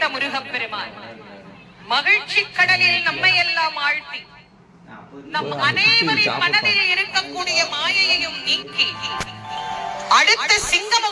படைத்த முருகப்பெருமான். மகிழ்ச்சி கடலில் நம்மை எல்லாம் ஆழ்த்தி நம் அனைவரின் மனதில் இருக்கக்கூடிய மாயையையும் நீக்கி அடுத்த சிங்கம